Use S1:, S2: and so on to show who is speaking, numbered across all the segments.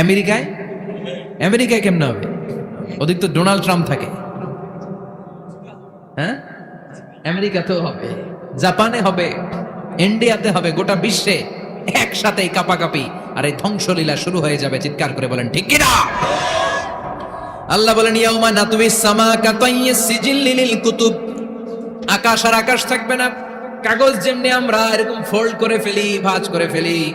S1: আমেরিকায়? আমেরিকায় কেমনে হবে? ওদিক তো ডোনাল্ড ট্রাম্প থাকে। হ্যাঁ? আমেরিকাতেও হবে, জাপানে হবে, ইন্ডিয়াতে হবে, গোটা বিশ্বে একসাথে কাপাকাপি। আর এই ধ্বংসলীলা শুরু হয়ে যাবে, চিৎকার করে বলেন, ঠিক কিনা? আল্লাহ বলেন, ইয়াউমা নাতুবিস সামা কাতাইয়িস সিজিল্লি লিল কুতুব। আকাশ আর আকাশ থাকবে না, কাগজ যেমনি আমরা এরকম ফোল্ড করে ফেলি, ভাঁজ করে ফেলি।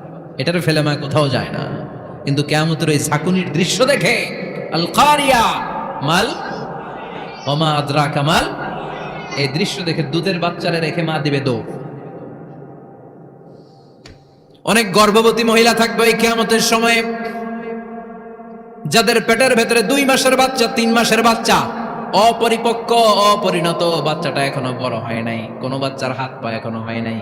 S1: এটারে ফেলে মা কোথাও যায় না। কিন্তু কেয়ামতের এই ঝাঁকুনির দৃশ্য দেখে মাল, ওমা আদ্রা কামাল এই দৃশ্য দেখে দুধের বাচ্চারে রেখে মা দিবে দৌড়। অনেক গর্ভবতী মহিলা থাকবে এই কেয়ামতের সময়ে, যাদের পেটের ভেতরে দুই মাসের বাচ্চা, তিন মাসের বাচ্চা, অপরিপক্ক, অপরিণত বাচ্চাটা এখনও বড় হয় নাই, কোনো বাচ্চার হাত পা এখনও হয় নাই।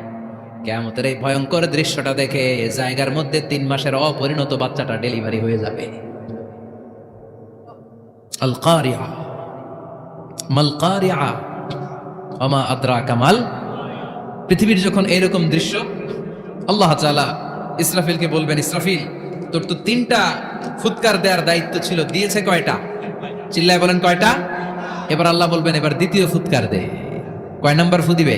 S1: কেমতের এই ভয়ঙ্কর দৃশ্যটা দেখে জায়গার মধ্যে তিন মাসের অপরিণত বাচ্চাটা ডেলিভারি হয়ে যাবে। আল কারিয়া আদ্রা কামাল পৃথিবীর যখন এরকম দৃশ্য, আল্লাহ তাআলা ইসরাফিলকে বলবেন, ইসরাফিল, তোর তো তিনটা ফুৎকার দেওয়ার দায়িত্ব ছিল, দিয়েছে কয়টা? চিল্লায় বলেন, কয়টা? এবার আল্লাহ বলবেন, এবার দ্বিতীয় ফুৎকার দে। কয় নাম্বার ফু দিবে?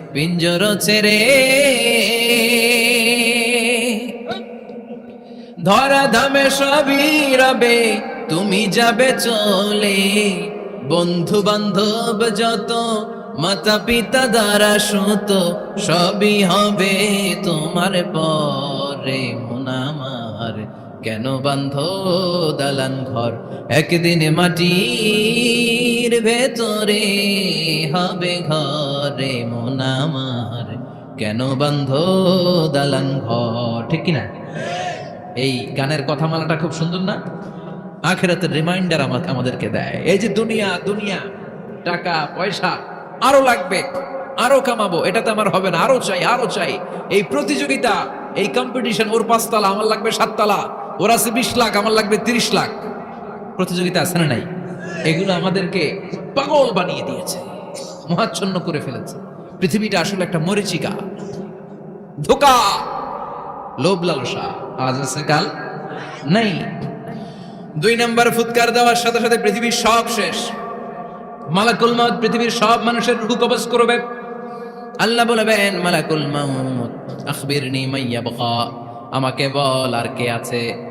S1: পিঞ্জর ছেড়ে। ধরা ধামে সবই রবে, তুমি যাবে চলে। বন্ধু বান্ধব যত মাতা পিতা দ্বারা সুত, সবই হবে তোমার পরে মোনামার কেন বান্ধ দালান ঘর? একদিন মাটির ভেতরে হবে ঘরে মোনামার কেন বান্ধ দালান ঘর? ঠিক কিনা? এই গানের কথামালাটা খুব সুন্দর না? আখেরাতের রিমাইন্ডার আমাকে আমাদেরকে দেয়। এই যে দুনিয়া দুনিয়া, টাকা, পয়সা, আরও লাগবে, আরও কামাবো, এটাতে আমার হবে না। আরও চাই আরও চাই। এই প্রতিযোগিতা, এই কম্পিটিশন ওর পাঁচতলা, আমার লাগবে সাততলা। ওর আছে বিশ লাখ, আমার লাগবে তিরিশ লাখ। প্রতিযোগিতা আছে না নাই? এগুলো আমাদেরকে পাগল বানিয়ে দিয়েছে, মহাচ্ছন্ন করে ফেলেছে। পৃথিবীটা আসলে একটা মরিচিকা। ধোকা! লোভ লালসা। আজ আছে কাল? নাই। দুই নাম্বার ফুৎকার দেওয়ার সাথে সাথে পৃথিবীর সব শেষ। মালাকুল মাউত পৃথিবীর সব মানুষের রূহ কবজ করবে। আল্লাহ বলবেন, মালাকুল মাউত, আখবিরনি মাইয়া বকা আমাকে বল আর কে আছে।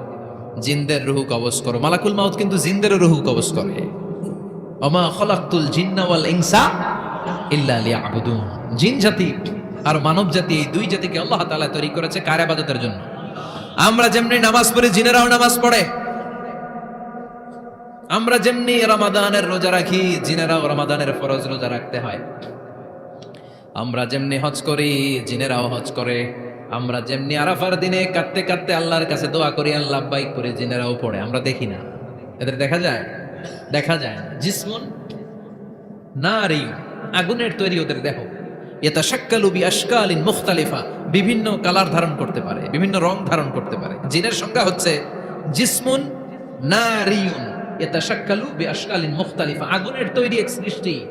S1: জিনদের রুহু কবজ করো। মালাকুল মাউত কিন্তু জিন্দের রুহু কবজ করে। অমা খলাকুল জিন্না ওয়াল ইনসা ইল্লা জিন জাতি আর মানব জাতি, এই দুই জাতিকে আল্লাহ তাআলা তৈরি করেছে কার ইবাদতের জন্য? আমরা যেমনি নামাজ পড়ি, জিনেরাও নামাজ পড়ে। আমরা যেমনি রমাদানের রোজা রাখি, জিনেরাও রমাদানের ফরজ রোজা রাখতে হয়। আমরা যেমনি হজ করি, জিনেরাও হজ করে। আমরা যেমনি আরাফার দিনে কাঁদতে কাঁদতে আল্লাহর কাছে দোয়া করি আল্লাহ বাইক করে জিনেরাও পড়ে, আমরা দেখি না। এদের দেখা যায়? দেখা যায় না। জিসমন না আগুনের তৈরি ওদের দেহ। এটা শাক্কালু বি আশকালিন মুখতালিফা, বিভিন্ন কালার ধারণ করতে পারে, বিভিন্ন রং ধারণ করতে পারে। জিনের সংখ্যা হচ্ছে জিসমুন, নারিয়ুন এটা শাক্কালু বি আশকালিন মুখতালিফা। আগুনের তৈরি এক সৃষ্টি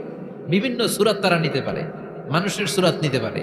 S1: বিভিন্ন সুরাত তারা নিতে পারে, মানুষের সুরাত নিতে পারে।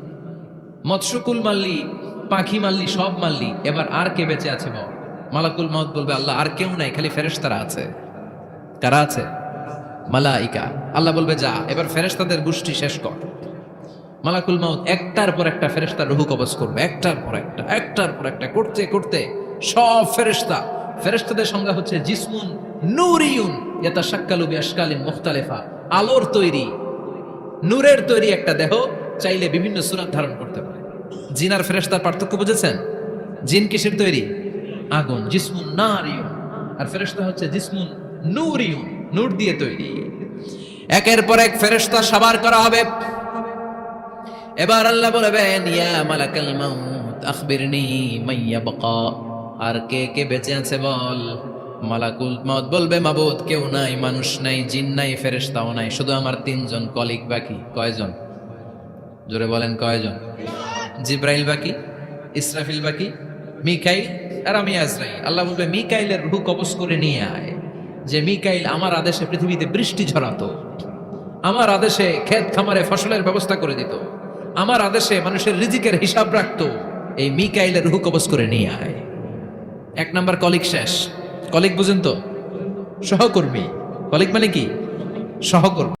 S1: মৎস্যকুল মারলি পাখি মারলি সব মারলি এবার আর কে বেঁচে আছে বল মালাকুল মাউত বলবে, আল্লাহ, আর কেউ নাই, খালি ফেরেশতারা আছে। কারা আছে? মালাইকা। আল্লাহ বলবে, যা, এবার ফেরেশতাদের গোষ্ঠী শেষ কর। মালাকুল মাউত একটার পর একটা ফেরেশতার রুহু কবজ করবে, একটার পর একটা, একটার পর একটা, করতে করতে সব ফেরেশতা। ফেরেশতাদের সংজ্ঞা হচ্ছে জিসমুন নূরিয়ুন এটা শাক্কালু বিআশকালিন মুখতালিফা। আলোর তৈরি, নূরের তৈরি একটা দেহ চাইলে বিভিন্ন সুরাত ধারণ করতে পারে। জিন আর ফেরেশতার পার্থক্য বুঝেছেন? জিন কিসের তৈরি? আগুন, জিসমুন নারিয়ুন। আর ফেরেশতা হচ্ছে জিসমুন নূরিয়ুন, নূর দিয়ে তৈরি। একের পর এক ফেরেশতা সাবার করা হবে। এবার আল্লাহ বলবেন, ইয়া মালাকাল মাউত, আখবিরনি মাইয়া বাকা আর কে কে বেঁচে আছে বল? মালাকুল মত বলবে, মাবুদ, কেউ নাই, মানুষ নাই, জিন নাই, ফেরেশতাও নাই, শুধু আমার তিনজন কলিগ বাকি, কয়জন? জোরে বলেন কয়জন? জিব্রাইল বাকি, ইসরাফিল বাকি, মিকাইল আর আমি আজরাইল। আল্লাহ বলবে, মিকাইলের রুহ কবজ করে নিয়ে আয়। যে মিকাইল আমার আদেশে পৃথিবীতে বৃষ্টি ঝরাতো, আমার আদেশে ক্ষেত খামারে ফসলের ব্যবস্থা করে দিত, আমার আদেশে মানুষের রিজিকের হিসাব রাখতো, এই মিকাইলের রুহ কবজ করে নিয়ে আয়। এক নাম্বার কলিগ শেষ। কলিগ বুঝেন তো? সহকর্মী। কলিগ মানে কি? সহকর্মী।